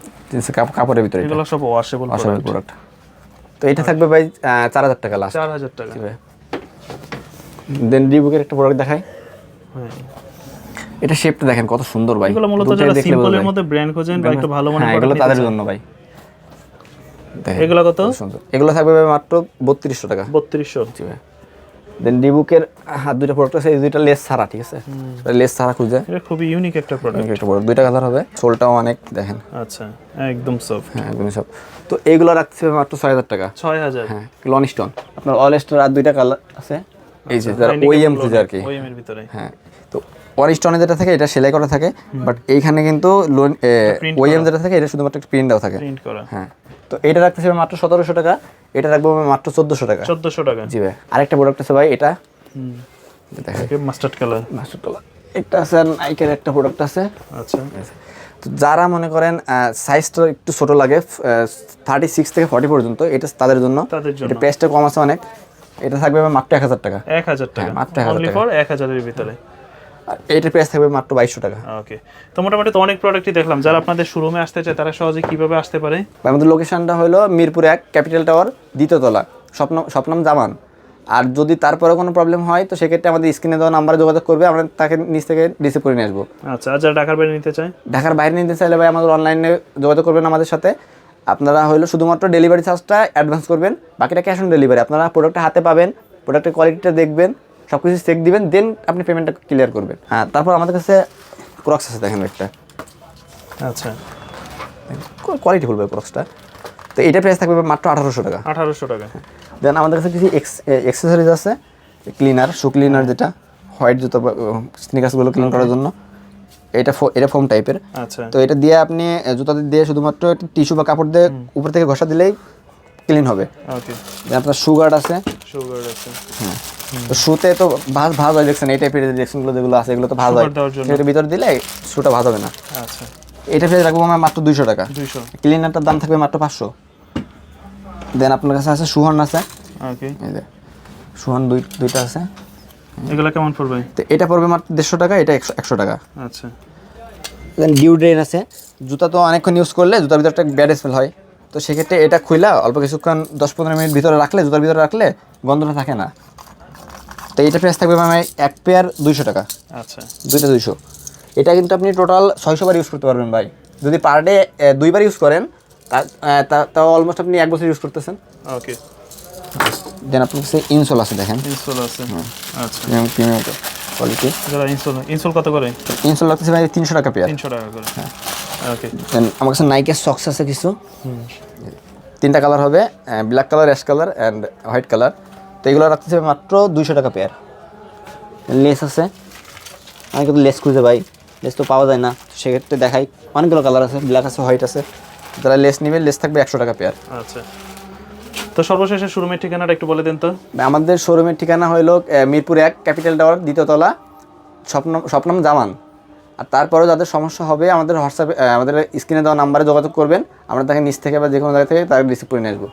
কাপড়ের ভিতরে এগুলো সব ওয়াশেবল প্রোডাক্ট তো এটা থাকবে ভাই চার হাজার টাকা লাস্ট চার হাজার টাকা। দেন রিবুকের একটা প্রোডাক্ট দেখাই। হ্যাঁ। এটা শেপটা দেখেন কত সুন্দর ভাই। এগুলো মূলত যারা সিম্পলের মধ্যে ব্র্যান্ড খোঁজেন বা একটু ভালো মানের হ্যাঁ এগুলো তাদের জন্য ভাই। দেখেন এগুলো কত? সুন্দর। এগুলো থাকবে ভাই মাত্র বত্রিশশো টাকা। বত্রিশশো। জি ভাই। দেন রিবুকের হাত দুইটা প্রোডাক্ট আছে এই দুইটা লেস ছাড়া ঠিক আছে? লেস ছাড়া খুঁজে। এটা খুবই ইউনিক একটা প্রোডাক্ট একটা প্রোডাক্ট দুইটা কালার হবে সোলটাও অনেক দেখেন। আচ্ছা একদম সফট হ্যাঁ একদমই সব তো এইগুলো রাখছে মাত্র ছয় হাজার টাকা। ছয় হাজার হ্যাঁ লন স্টোন আপনার অল স্টোর আর দুইটা কালার আছে। এই যে যারা ওইএম খুঁজে আর কি। ওএম এর ভিতরে। হ্যাঁ। তো যেটা থাকে এটা সেলাই করা থাকে বাট এইখানে কিন্তু লোন print যেটা থাকে এটা শুধুমাত্র প্রিন্ট দেওয়া থাকে। প্রিন্ট করা। হ্যাঁ। তো এটা রাখতেছে মাত্র সতেরোশো টাকা এটা রাখব মাত্র চোদ্দোশো টাকা। 1400 টাকা। জি ভাই। আরেকটা প্রোডাক্ট আছে ভাই এটা। হুম। দেখেন। মাস্টার্ড কালার একটা আছে নাইকের একটা প্রোডাক্ট আছে। আচ্ছা। তো যারা মনে করেন সাইজটা একটু ছোট লাগে থার্টি সিক্স থেকে ফর্টি পর্যন্ত এটা তাদের জন্য। তাদের জন্য। এটা প্রাইসটা কম আছে অনেক। এটা থাকবে মাত্র এক হাজার টাকা। 1000 টাকা। হ্যাঁ, মাত্র 1000 অনলি টাকা। ফর 1000 এর ভিতরে। আর এইটার প্রাইস থাকবে মাত্র বাইশশো টাকা। ওকে তো মোটামুটি তো অনেক প্রোডাক্টই দেখলাম। যারা আপনাদের শোরুমে আসতে চায় তারা সহজে কীভাবে আসতে পারে? আমাদের লোকেশনটা হলো মিরপুর এক ক্যাপিটাল টাওয়ার দ্বিতীয় তলা। স্বপ্ন স্বপ্নম জামান। আর যদি তারপরে কোনো প্রবলেম হয় তো সেক্ষেত্রে আমাদের স্ক্রিনে দেওয়া নাম্বারে যোগাযোগ করবে আমরা তাকে নিচ থেকে রিসিভ করে নিয়ে আসব। আচ্ছা আর যারা ঢাকার বাইরে নিতে চায়? ঢাকার বাইরে নিতে চাইলে ভাই আমাদের অনলাইনে যোগাযোগ করবেন আমাদের সাথে। আপনারা হলো শুধুমাত্র ডেলিভারি চার্জটা অ্যাডভান্স করবেন বাকিটা ক্যাশ অন ডেলিভারি আপনারা প্রোডাক্টটা হাতে পাবেন প্রোডাক্টের কোয়ালিটিটা দেখবেন সব কিছু চেক দিবেন দেন আপনি পেমেন্টটা ক্লিয়ার করবেন। হ্যাঁ তারপর আমাদের কাছে ক্রক্স আছে দেখেন একটা। আচ্ছা। কোয়ালিটি বলবে ক্রক্সটা তো এটা প্রাইস থাকবে মাত্র আঠারোশো টাকা। 1800 টাকা। দেন আমাদের কাছে কিছু এক্সেসরিজ আছে। ক্লিনার শু ক্লিনার যেটা হোয়াইট জুতো স্নিকার্সগুলো ক্লিন করার জন্য। এটা এটা ফোম টাইপের আচ্ছা। তো এটা দিয়ে আপনি জুতা দিয়ে শুধুমাত্র টিস্যু বা কাপড় দিয়ে উপর থেকে ঘষা দিলেই ক্লিন হবে। ওকে আপনার সুগার্ড আছে। সুগার্ড আছে। তো শুতে তো ভাজ ভাজ হয় দেখছেন এই টাইপের দেখছেনগুলো যেগুলো আছে এগুলো তো ভাজ হয়। দেওয়ার ভিতরে দিলে শুটা ভাজ হবে না। আচ্ছা। এটা প্রাইস রাখব আমরা মাত্র দুইশো টাকা। 200 ক্লিনারটার দাম থাকবে মাত্র পাঁচশো। দেন আপনার কাছে আছে সুহান আছে। ওকে। এই যে সুহান দুই দুইটা আছে। এগুলো কেমন পড়বে? তো এটা পড়বে মাত্র দেড়শো টাকা এটা একশো টাকা। আচ্ছা। দেন ডিউ ড্রেন আছে। জুতা তো অনেকক্ষণ ইউজ করলে জুতার ভিতরে একটা ব্যাড স্মেল হয়। তো সেক্ষেত্রে এটা খুইলা অল্প কিছুক্ষণ দশ পনেরো মিনিট ভিতরে রাখলে জুতার ভিতরে রাখলে গন্ধটা থাকে না। তো এটা প্রাইস থাকবে মানে এক পেয়ার দুইশো টাকা। আচ্ছা। দুইটা দুইশো। এটা কিন্তু আপনি টোটাল ছয়শো বার ইউজ করতে পারবেন ভাই। যদি পার ডে দুইবার ইউজ করেন তা- অলমোস্ট আপনি এক বছর ইউজ করতেছেন। ওকে দেন আপনার কাছে ইনসোল আছে দেখেন। ইনসোল আছে। হ্যাঁ আচ্ছা। প্রিমিয়াম কোয়ালিটি যারা ইনসোল ইনসোল কত করে? ইনসোল লাগতেছে ভাই তিনশো টাকা পেয়ার 300 টাকা করে। ওকে দেন আমার কাছে নাইকের সক্স আছে কিছু। তিনটা কালার হবে black colour ash colour and white colour তো এগুলো রাখতেছে মাত্র দুইশো টাকা পেয়ার লেস আছে। অনেকে তো লেস খুঁজে ভাই লেস তো পাওয়া যায় না। সেক্ষেত্রে দেখাই। অনেকগুলো কালার আছে। ব্ল্যাক আছে হোয়াইট আছে। যারা লেস নেবে লেস থাকবে একশো টাকা পেয়ার আচ্ছা। তো সর্বশেষে শোরুমের ঠিকানাটা একটু বলে দিন তো। আমাদের শোরুমের ঠিকানা আহ, মিরপুর এক ক্যাপিটাল টাওয়ার দ্বিতীয়তলা স্বপ্ন স্বপ্নম জামান। আর তারপরেও যাদের সমস্যা হবে আমাদের হোয়াটসঅ্যাপে আমাদের স্ক্রিনে দেওয়া নাম্বারে যোগাযোগ করবেন। আমরা তাকে নিচ থেকে বা যে কোনো জায়গা থেকে তাকে রিসিভ করে নিয়ে আসব।